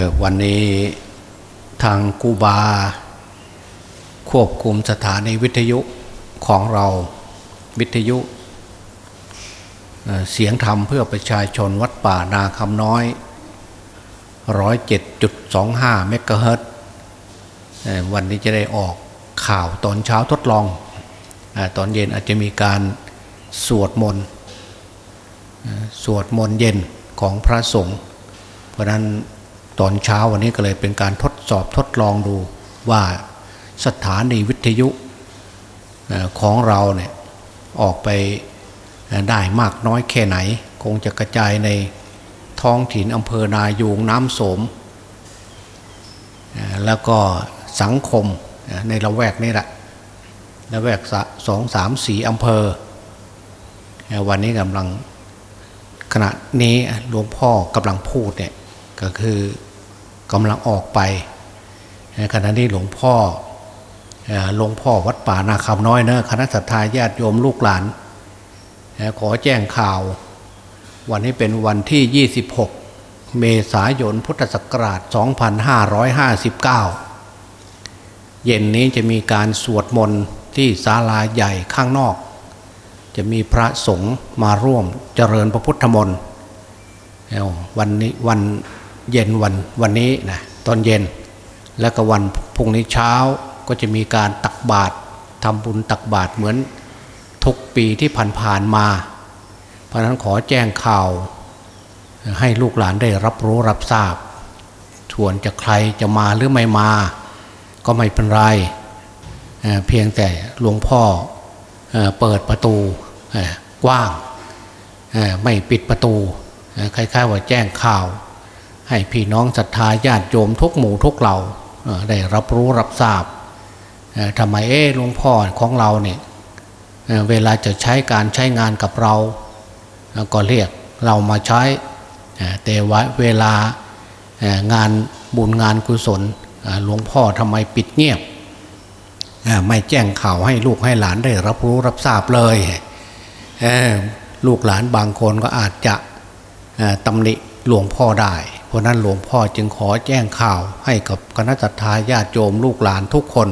ออวันนี้ทางกูบา ควบคุมสถานีวิทยุของเราวิทยุเอ่อเสียงธรรมเพื่อประชาชนวัดป่านาคำน้อย 107.25 เมกะเฮิรตซ์เอ่อวันนี้จะได้ออกข่าวตอนเช้าทดลองออตอนเย็นอาจจะมีการสวดมนต์สวดมนต์เย็นของพระสงฆ์เพราะนั้น ตอนเช้าวันนี้ก็เลยเป็นการทดสอบทดลองดูว่าสถานีวิทยุของเราเนี่ยออกไปได้มากน้อยแค่ไหน คงจะกระจายในท้องถิ่นอำเภอนายูงน้ำโสม แล้วก็สังคมในละแวกนี้แหละละแวกสองสามสีอำเภอเอ่อวันนี้กำลังขณะนี้หลวงพ่อกำลังพูดเนี่ยก็คือ กำลังออกไปขณะนี้หลวงพ่อหลวงพ่อวัดป่านาคำน้อยเนอะคณะสัตยาญาติโยมลูกหลาน ขอแจ้งข่าว วันนี้เป็นวันที่ 26 เมษายนพุทธศักราช 2559 เย็นนี้จะมีการสวดมนต์ที่ศาลาใหญ่ข้างนอก จะมีพระสงฆ์มาร่วมเจริญพระพุทธมนต์วันนี้วัน เย็นวันวันนี้นะตอนเย็น แล้วก็วันพรุ่งนี้เช้าก็จะมีการตักบาตรทำบุญตักบาตรเหมือนทุกปีที่ผ่านๆมา เพราะนั้นขอแจ้งข่าว ให้ลูกหลานได้รับรู้รับทราบส่วนจะใครจะมาหรือไม่มา ก็ไม่เป็นไรเเพียงแต่หลวงพ่อเอเปิดประตูกว้างไม่ปิดประตูคล้ายๆว่าแจ้งข่าว ให้พี่น้องศรัทธาญาติโยมทุกหมู่ทุกเหล่าได้รับรู้รับทราบทำไมเอ๊หลวงพ่อของเราเนี่ยเเวลาจะใช้การใช้งานกับเรา ก็เรียกเรามาใช้เอ่อแต่ว่าเวลางานบุญงานกุศลหลวงพ่อทำไมปิดเงียบ ไม่แจ้งข่าวให้ลูกให้หลานได้รับรู้รับทราบเลยเลูกหลานบางคนก็อาจจะตำหนิหลวงพ่อได้ เพราะนั้นหลวงพ่อจึงขอแจ้งข่าวให้กับคณะสัตยาญาติโยมลูกหลานทุกคน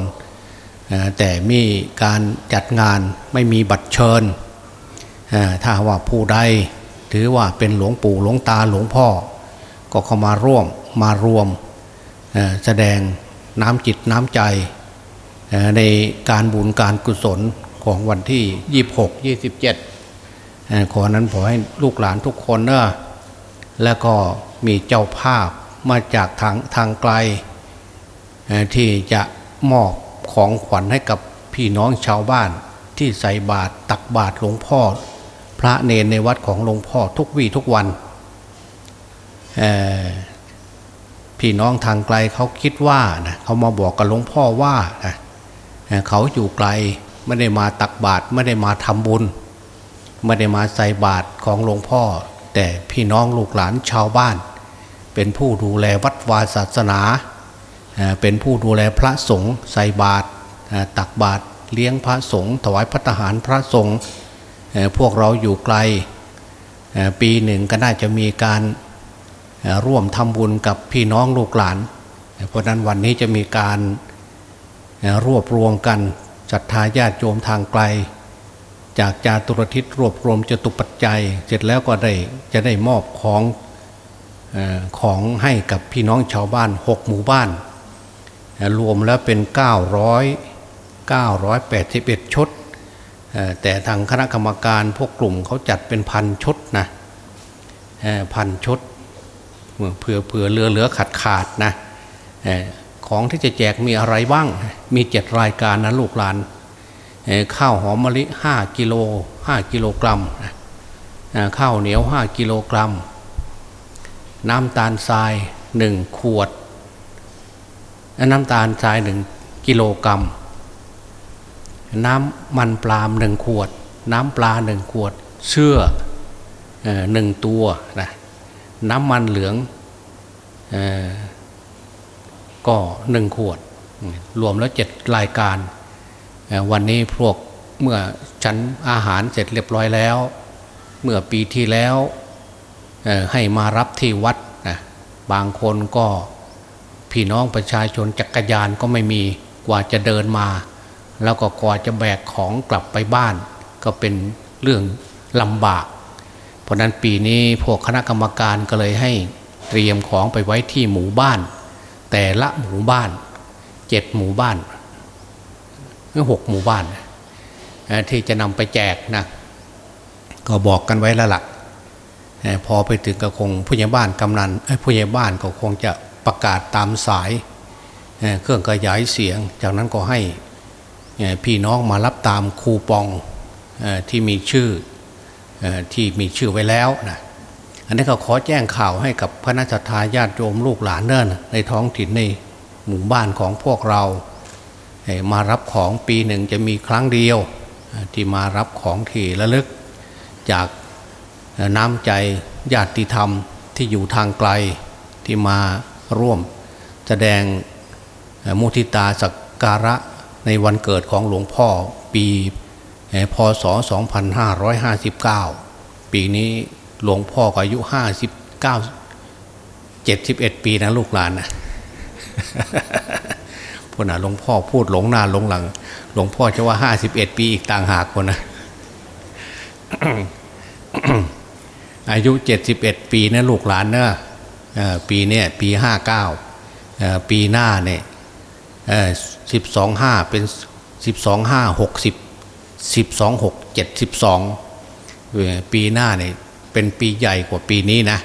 แต่มีการจัดงานไม่มีบัตรเชิญ ถ้าว่าผู้ใดถือว่าเป็นหลวงปู่หลวงตาหลวงพ่อ ก็เข้ามาร่วมมารวมแสดงน้ำจิตน้ำใจในการบุญการกุศลของวันที่ 26 27เอ่อขอนั้นขอให้ลูกหลานทุกคนเนอะ แล้วก็มีเจ้าภาพมาจากทางทางไกล ที่จะมอบของขวัญให้กับพี่น้องชาวบ้านที่ใส่บาตรตักบาตรหลวงพ่อ พระเนนในวัดของหลวงพ่อทุกวี่ทุกวัน พี่น้องทางไกลเขาคิดว่านะเขามาบอกกับหลวงพ่อว่านะเขาอยู่ไกลไม่ได้มาตักบาตรไม่ได้มาทำบุญ ไม่ได้มาใส่บาตรของหลวงพ่อ แต่พี่น้องลูกหลานชาวบ้าน เป็นผู้ดูแลวัดวาศาสนา เป็นผู้ดูแลพระสงฆ์ใส่บาตรตักบาตรเลี้ยงพระสงฆ์ถวายพระทหารพระสงฆ์พวกเราอยู่ไกล ปีหนึ่งก็น่าจะมีการร่วมทำบุญกับพี่น้องลูกหลาน เพราะนั้นวันนี้จะมีการรวบรวมกันศรัทธาญาติโยมทางไกล จากจาตุรทิศรวบรวมจตุปัจจัย เสร็จแล้วก็ได้จะได้มอบของอของให้กับพี่น้องชาวบ้านหกหมู่บ้าน รวมแล้วเป็น 900 981ชุดเอ่อแต่ทางคณะกรรมการพวกกลุ่มเขาจัดเป็นพันชุดนะพันชุดเผื่อเผื่อเรือเหลือขาดขาดนะของที่จะแจกมีอะไรบ้าง มีเจ็ดรายการนะลูกหลาน ข้าวหอมมะลิห้ากิโลห้ากิโลกรัมข้าวเหนียวห้ากิโลกรัม น้ำตาลทรายหนึ่งขวด น้ำตาลทรายหนึ่งกิโลกรัม น้ำมันปลามหนึ่งขวด น้ำปลาหนึ่งขวดเชื่ออ่อหนึ่งตัวนะน้ำมันเหลืองอก็หนึ่งขวด รวมแล้วเจ็ดรายการ วันนี้พวกเมื่อฉันอาหารเสร็จเรียบร้อยแล้ว เมื่อปีที่แล้วให้มารับที่วัดนะบางคนก็พี่น้องประชาชนจักรยานก็ไม่มีกว่าจะเดินมา แล้วก็กว่าจะแบกของกลับไปบ้าน ก็เป็นเรื่องลำบาก เพราะนั้นปีนี้พวกคณะกรรมการก็เลยให้เตรียมของไปไว้ที่หมู่บ้าน แต่ละหมู่บ้านเจ็ดหมู่บ้าน หรือหกหมู่บ้านที่จะนำไปแจกนะก็บอกกันไว้แล้วล่ะเอ่อพอไปถึงก็คงผู้ใหญ่บ้านกำนันผู้ใหญ่บ้านก็คงจะประกาศตามสายเครื่องขยายเสียง จากนั้นก็ให้พี่น้องมารับตามคูปองที่มีชื่อที่มีชื่อไว้แล้วนะอันนี้ก็ขอแจ้งข่าวให้กับพระนักทาญาติโยมลูกหลานเนิ่นในท้องถิ่นในหมู่บ้านของพวกเรา มารับของปีหนึ่งจะมีครั้งเดียวที่มารับของที่ระลึก จากน้ำใจญาติธรรมที่อยู่ทางไกลที่มาร่วม แสดงมุทิตาสักการะในวันเกิดของหลวงพ่อปีเอ่อพศ 2559 ปีนี้หลวงพ่อก็อายุ 59 71 ปีนะลูกหลานนะ พวกน่ะหลวงพ่อพูดหลงหน้าหลงหลัง หลวงพ่อจะว่า51ปีอีกต่างหากคนนะอายุ71ปีนะลูกหลานเนะปีเนี้ยปี59เอ่อปีหน้าเนี่ยสิบสองห้าเป็นสิบสองห้าหกสิบสิบสองหกเจ็ดสิบสองปีหน้าเนี่ยเป็นปีใหญ่กว่าปีนี้นะ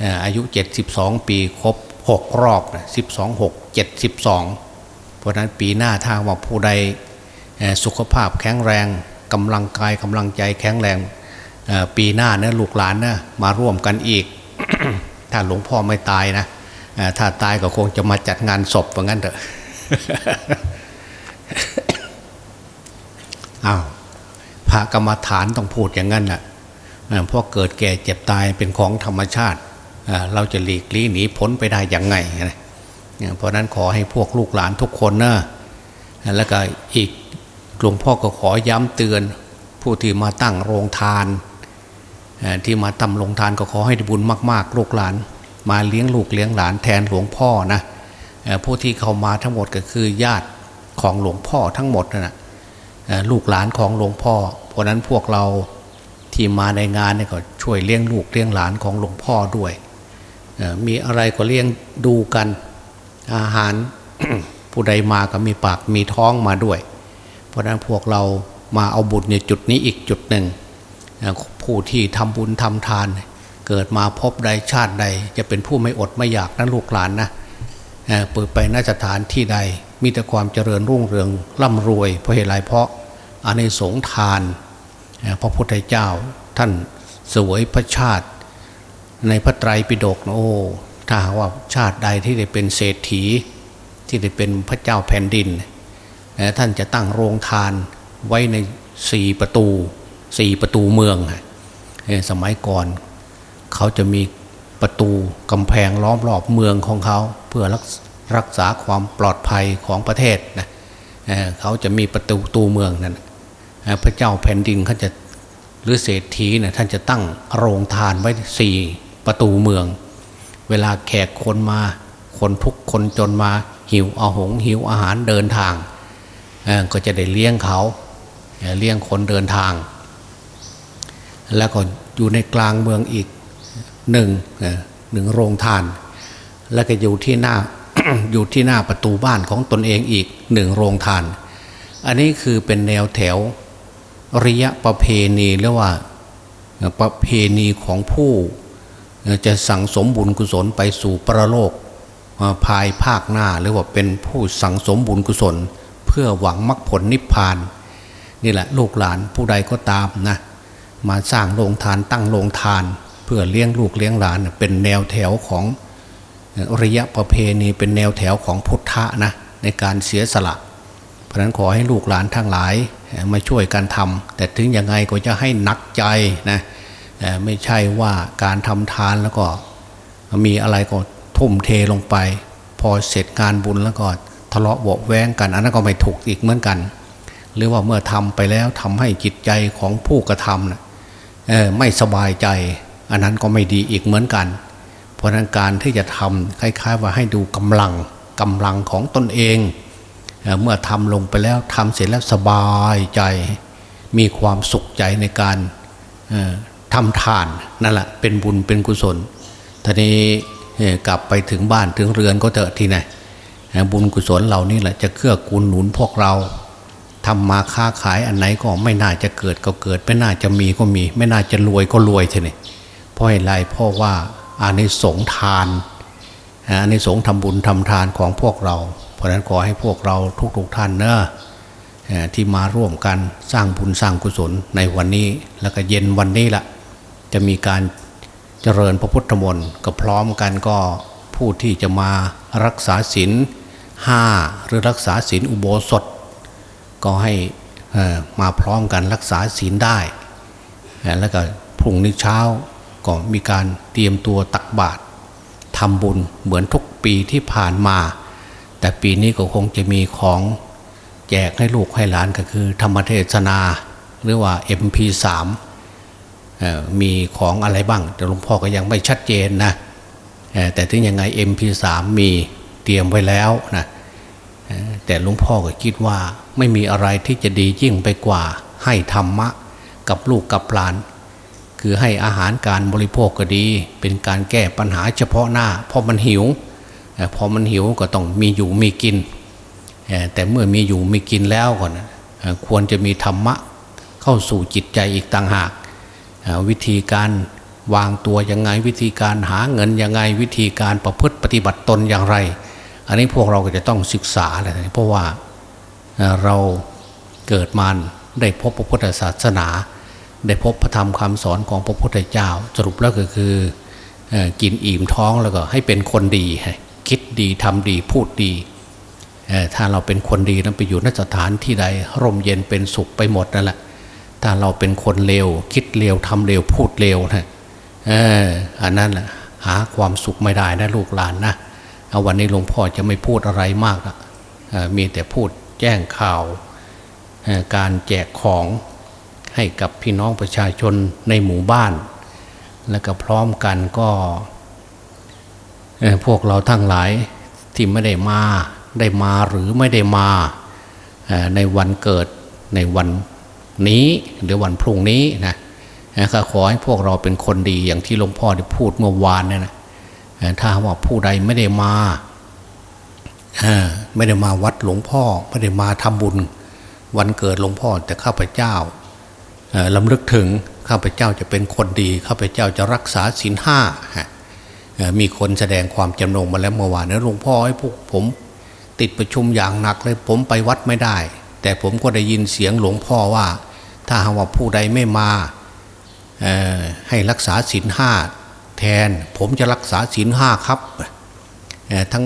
เอ่ออายุ 72 ปีครบ 6 รอบนะ12 6 72 เพราะฉะนั้นปีหน้าถ้าว่าผู้ใดสุขภาพแข็งแรงกำลังกายกำลังใจแข็งแรงปีหน้าเนะลูกหลานนะมาร่วมกันอีก ถ้าหลวงพ่อไม่ตายนะถ้าตายก็คงจะมาจัดงานศพว่างั้นเถอะอ้าวพระกรรมฐานต้องพูดอย่างนั้นน่ะเอ่อเพราะเกิดแก่เจ็บตายเป็นของธรรมชาติเอ่อเราจะหลีกลี่หนีพ้นไปได้อย่างไงนะ เพราะนั้นขอให้พวกลูกหลานทุกคนนะแล้วก็อีกหลวงพ่อก็ขอย้ำเตือนผู้ที่มาตั้งโรงทาน ที่มาทำโรงทานก็ขอให้บุญมาก ๆ ลูกหลาน มาเลี้ยงลูกเลี้ยงหลานแทนหลวงพ่อนะผู้ที่เข้ามาทั้งหมดก็คือญาติของหลวงพ่อทั้งหมดนะเอ่อลูกหลานของหลวงพ่อ เพราะนั้นพวกเราที่มาในงานเนี่ยก็ช่วยเลี้ยงลูกเลี้ยงหลานของหลวงพ่อด้วย มีอะไรก็เลี้ยงดูกัน อาหารผู้ใดมาก็มีปากมีท้องมาด้วย เพราะฉะนั้นพวกเรามาเอาบุญในจุดนี้อีกจุดหนึ่ง ผู้ที่ทำบุญทำทาน เกิดมาพบใดชาติใด จะเป็นผู้ไม่อดไม่อยากนั้นลูกหลานนะเปิดไปนสถานที่ใด มีแต่ความเจริญรุ่งเรืองร่ำรวย เพราะเหตุไรเพราะอานิสงส์ทานพระพุทธเจ้าท่านสวยพระชาติ ในพระไตรปิฎกนะโอ้ ถ้าหากว่าชาติใดที่ได้เป็นเศรษฐี ที่ได้เป็นพระเจ้าแผ่นดิน ท่านจะตั้งโรงทานไว้ในสี่ประตูสี่ประตูเมือง สมัยก่อน เขาจะมีประตูกำแพงล้อมรอบเมืองของเขาเพื่อรักรักษาความปลอดภัยของประเทศนะเเขาจะมีประตูตูเมืองนั่นพระเจ้าแผ่นดินเขาจะหรือเศรษฐีนี่ยท่านจะตั้งโรงทานไว้สี่ประตูเมือง เวลาแขกคนมา คนทุกคนจนมาหิวอาหงหิวอาหารเดินทาง ก็จะได้เลี้ยงเขาเลี้ยงคนเดินทาง แล้วก็อยู่ในกลางเมืองอีกหนึ่งหนึ่งโรงทาน แล้วก็อยู่ที่หน้าอยู่ที่หน้าประตูบ้านของตนเองอีกหนึ่งโรงทาน อันนี้คือเป็นแนวแถวริยะประเพณีหรือว่าประเพณีของผู้ จะสั่งสมบุญกุศลไปสู่ประโลกภายภาคหน้าหรือว่าเป็นผู้สั่งสมบุญกุศล เพื่อหวังมรรคผลนิพพาน นี่แหละลูกหลานผู้ใดก็ตามนะมาสร้างโรงทานตั้งโรงทาน เพื่อเลี้ยงลูกเลี้ยงหลานเป็นแนวแถวของอริยประเพณีเป็นแนวแถวของพุทธะนะในการเสียสละ เพราะนั้นขอให้ลูกหลานทั้งหลายมาช่วยกันทำแต่ถึงยังไงก็จะให้นักใจนะเไม่ใช่ว่าการทำทานแล้วก็มีอะไรก็ทุ่มเทลงไป พอเสร็จงานบุญแล้วก็ทะเลาะเบาแว้งกันอันนั้นก็ไม่ถูกอีกเหมือนกัน หรือว่าเมื่อทำไปแล้วทำให้จิตใจของผู้กระทำนะเอ่อไม่สบายใจ อันนั้นก็ไม่ดีอีกเหมือนกัน เพราะฉะนั้นการที่จะทำคล้ายๆ ว่าให้ดูกำลังกำลังของตนเองเเมื่อทำลงไปแล้วทำเสร็จแล้วสบายใจ มีความสุขใจในการ ทำทานนั่นแหละเป็นบุญเป็นกุศลทีนี้กลับไปถึงบ้านถึงเรือนก็เถอะที่ไหนบุญกุศลเหล่านี้แหละจะเคลื่อกูลหนุนพวกเราทำมาค้าขายอันไหนก็ไม่น่าจะเกิดก็เกิด ไม่น่าจะมีก็มี ไม่น่าจะรวยก็รวยทีนี้เพราะอะไรเพราะว่าอานิสงส์ทานอานิสงส์ทำบุญทำทานของพวกเรา เพราะฉะนั้นขอให้พวกเราทุกๆท่านเนอะที่มาร่วมกันสร้างบุญสร้างกุศลในวันนี้แล้วก็เย็นวันนี้ละ จะมีการเจริญพระพุทธมนต์ก็พร้อมกันก็ผู้ที่จะมารักษาศีลห้าหรือรักษาศีลอุโบสถ ก็ให้มาพร้อมกันรักษาศีลได้ แล้วก็พรุ่งนี้เช้าก็มีการเตรียมตัวตักบาตรทำบุญเหมือนทุกปีที่ผ่านมา แต่ปีนี้ก็คงจะมีของแจกให้ลูกให้หลานก็คือ ธรรมเทศนา หรือว่า MP3 มีของอะไรบ้าง แต่หลวงพ่อก็ยังไม่ชัดเจนนะแต่ถึงยังไง MP3 มีเตรียมไว้แล้วนะแต่หลวงพ่อก็คิดว่าไม่มีอะไรที่จะดียิ่งไปกว่าให้ธรรมะกับลูกกับหลาน คือให้อาหารการบริโภคก็ดี เป็นการแก้ปัญหาเฉพาะหน้าเพราะมันหิวพอมันหิวก็ต้องมีอยู่มีกิน แต่เมื่อมีอยู่มีกินแล้วก่อนควรจะมีธรรมะเข้าสู่จิตใจอีกต่างหาก วิธีการวางตัวยังไงวิธีการหาเงินยังไงวิธีการประพฤติปฏิบัติตนอย่างไร อันนี้พวกเราก็จะต้องศึกษาเลยเพราะว่าเราเกิดมาได้พบพระพุทธศาสนา ได้พบพระธรรมคำสอนของพระพุทธเจ้า สรุปแล้วก็คือกินอิ่มท้องแล้วก็ให้เป็นคนดี คิดดีทำดีพูดดี ถ้าเราเป็นคนดีนั้นไปอยู่นสถานที่ใดร่มเย็นเป็นสุขไปหมดนั่นแหละ ถ้าเราเป็นคนเลวคิดเลวทำเลวพูดเลวนะเอออันนั้นแหละหาความสุขไม่ได้นะลูกหลานนะเอาวันนี้หลวงพ่อจะไม่พูดอะไรมากละมีแต่พูดแจ้งข่าว การแจกของให้กับพี่น้องประชาชนในหมู่บ้าน แล้วก็พร้อมกันก็พวกเราทั้งหลายที่ไม่ได้มาได้มาหรือไม่ได้มาในวันเกิดในวัน นี้หรือวันพรุ่งนี้นะก็ขอให้พวกเราเป็นคนดีอย่างที่หลวงพ่อได้พูดเมื่อวานเนี่ยนะถ้าว่าผู้ใดไม่ได้มาไม่ได้มาวัดหลวงพ่อ ไม่ได้มาทำบุญ วันเกิดหลวงพ่อแต่ข้าพเจ้าลำลึกถึงข้าพเจ้าจะเป็นคนดีข้าพเจ้าจะรักษาศีลห้ามีคนแสดงความจำนงมาแล้วเมื่อวานนะหลวงพ่อให้พวกผม ติดประชุมอย่างหนักเลยผมไปวัดไม่ได้ แต่ผมก็ได้ยินเสียงหลวงพ่อว่า ถ้าหากว่าผู้ใดไม่มาให้รักษาศีลห้าแทน ผมจะรักษาศีลห้าครับทั้ง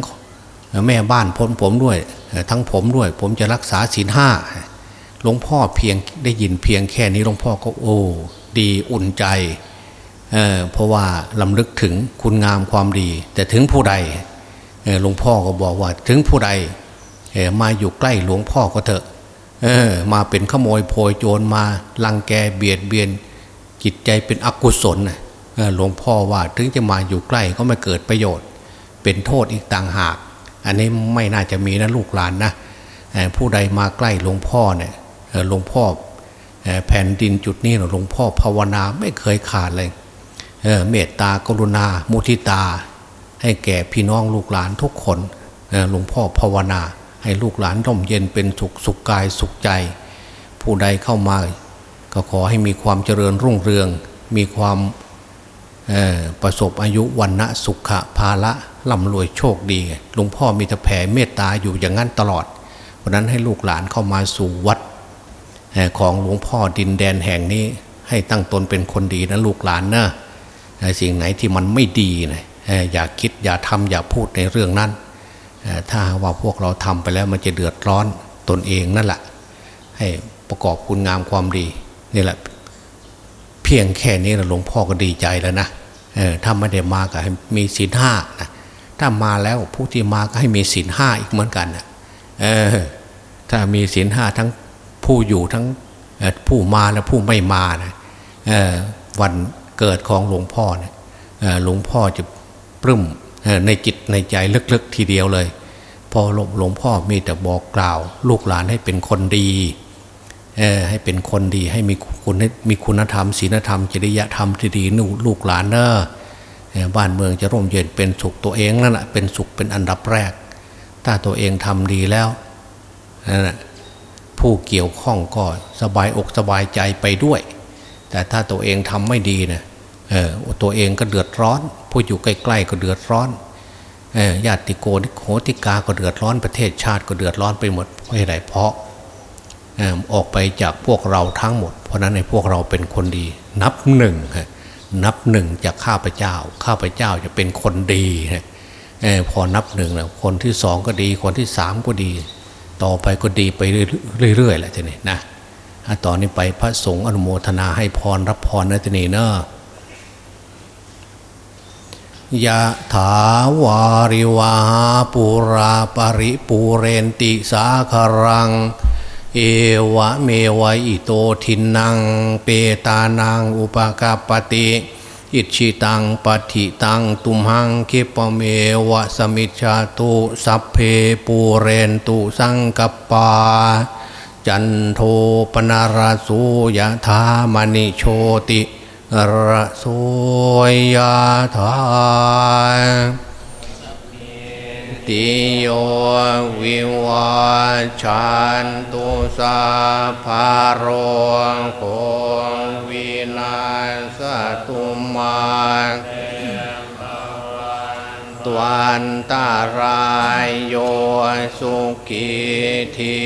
แม่บ้านผมผมด้วย ทั้งผมด้วย ผมจะรักษาศีลห้าหลวงพ่อเพียงได้ยินเพียงแค่นี้หลวงพ่อก็โอ้ดีอุ่นใจเเพราะว่าลำลึกถึงคุณงามความดี แต่ถึงผู้ใดหลวงพ่อก็บอกว่าถึงผู้ใดมาอยู่ใกล้หลวงพ่อก็เถอะ มาเป็นขโมยโพยโจรมาลังแกเบียดเบียน จิตใจเป็นอกุศลหลวงพ่อว่าถึงจะมาอยู่ใกล้ก็ไม่เกิดประโยชน์ เป็นโทษอีกต่างหาก อันนี้ไม่น่าจะมีนะลูกหลานนะผู้ใดมาใกล้หลวงพ่อเนี่ยหลวงพ่อแผ่นดินจุดนี้หลวงพ่อภาวนาไม่เคยขาดเลยเมตตากรุณา มุทิตา ให้แก่พี่น้องลูกหลานทุกคนหลวงพ่อภาวนา ให้ลูกหลานร่มเย็นเป็นสุขสุขกายสุขใจ ผู้ใดเข้ามา ก็ขอให้มีความเจริญรุ่งเรือง มีความประสบอายุวันณะสุขะภาละร่ำรวยโชคดีหลวงพ่อมีแต่แผ่เมตตาอยู่อย่างนั้นตลอด เพราะนั้นให้ลูกหลานเข้ามาสู่วัดของหลวงพ่อดินแดนแห่งนี้ ให้ตั้งตนเป็นคนดีนะลูกหลานนะสิ่งไหนที่มันไม่ดีนะอย่าคิดอย่าทำอย่าพูดในเรื่องนั้น ถ้าว่าพวกเราทำไปแล้วมันจะเดือดร้อนตนเองนั่นแหละให้ประกอบคุณงามความดีนี่แหละ เพียงแค่นี้นะหลวงพ่อก็ดีใจแล้วนะถ้าไม่ได้มาก็ให้มีศีลห้านะถ้ามาแล้วผู้ที่มาก็ให้มีศีลห้าอีกเหมือนกันนะเออถ้ามีศีลห้าทั้งผู้อยู่ทั้งผู้มาและผู้ไม่มานะวันเกิดของหลวงพ่อนี่ยหลวงพ่อจะปลื้ม ในจิตในใจลึกๆทีเดียวเลย พอหลวงพ่อมีแต่บอกกล่าว ลูกหลานให้เป็นคนดีให้เป็นคนดีให้มีคุณมีคุณธรรมศีลธรรม จริยธรรมที่ดีนู่ลูกหลานเนอะบ้านเมืองจะร่มเย็นเป็นสุขตัวเองนั่นแหละเป็นสุขเป็นอันดับแรก ถ้าตัวเองทำดีแล้วผู้เกี่ยวข้องก็สบายอกสบายใจไปด้วย แต่ถ้าตัวเองทำไม่ดีเนะเออ ตัวเองก็เดือดร้อน ผู้อยู่ใกล้ๆก็เดือดร้อนญาติโกโหติกาก็เดือดร้อนประเทศชาติก็เดือดร้อนไปหมดเพราะอะไรเพราะออกไปจากพวกเราทั้งหมด เพราะนั้นในพวกเราเป็นคนดี นับหนึ่งนับหนึ่งจากข้าพเจ้า ข้าพเจ้าจะเป็นคนดีพอนับหนึ่งแล้วคนที่สองก็ดี คนที่สามก็ดี ต่อไปก็ดีไปเรื่อยๆแหละทีนี้นะตอนนี้ไปพระสงฆ์อนุโมทนาให้พรรับพรนะทีนี้เนอะ ยะถาวาริวาปุราปริปูเรนติสาครัง เอวะเมวะอิโตทินัง เปตานังอุปกาปติอิชิตังปฏิตังตุมหังคิปเมวะสมิชาตุสัพเพปูเรนตุสังกปา จันโทปนาราสุยะธามณิโชติ ระโสยธาติโยวิวาชันตุสาภารโควินาสตุมา วันตารายโยสุกิธิ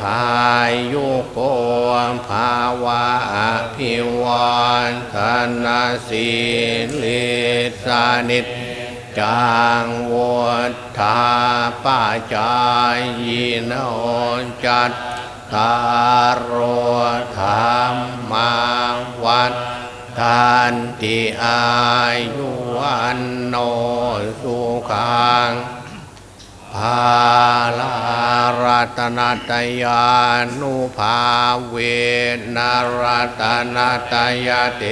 ขายุโกภาวะพิวันธนาสิลิสานิจจังวุฒาปัจายโนจัตตารโธรรมาวัฏ ทันติอายุวันโนสุขังภาลารัตนาตยานุภาเวนรัตนาตยเต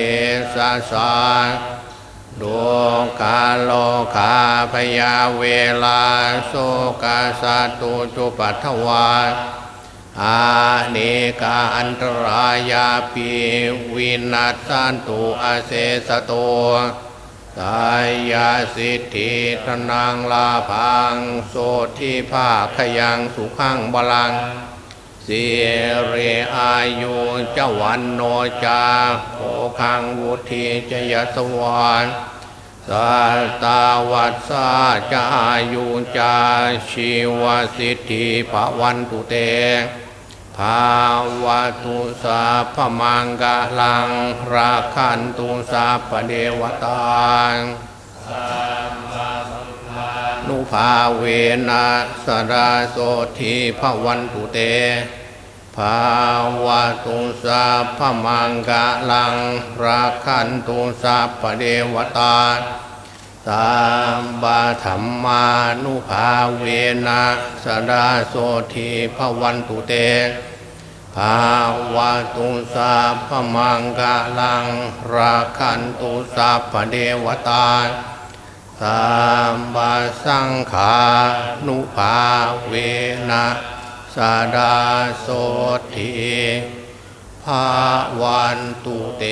สะสาดวงกาโลคาพยาเวลาโสกาสตุจุปัทวา อาเนกาอันตรายาปีวินัสสันตุอาเสสโตสายาสิทธิทนังลาพังโสทิภาขยังสุขังบาลังเสียเรอายุเจวันโนจาโภคังวุธิจยสวรรสัตาวัสสาจายุจาชีวสิทธิภวันตุเต ภาวะตุสาพมังกาลัง ราคันตุสาปเดวตานุภาเวนะสราโสทีพวันตุเตภาวะตุสาพมังกาลัง ราคันตุสาปเดวตาตามบาธรรมานุภาเวนะสดาโสทีพวันตุเตาวะตุสาพมังกาลัง ราคันตุสาพเดวตาสามบาสังขานุภาเวนะสดาโสติภาวันตุเต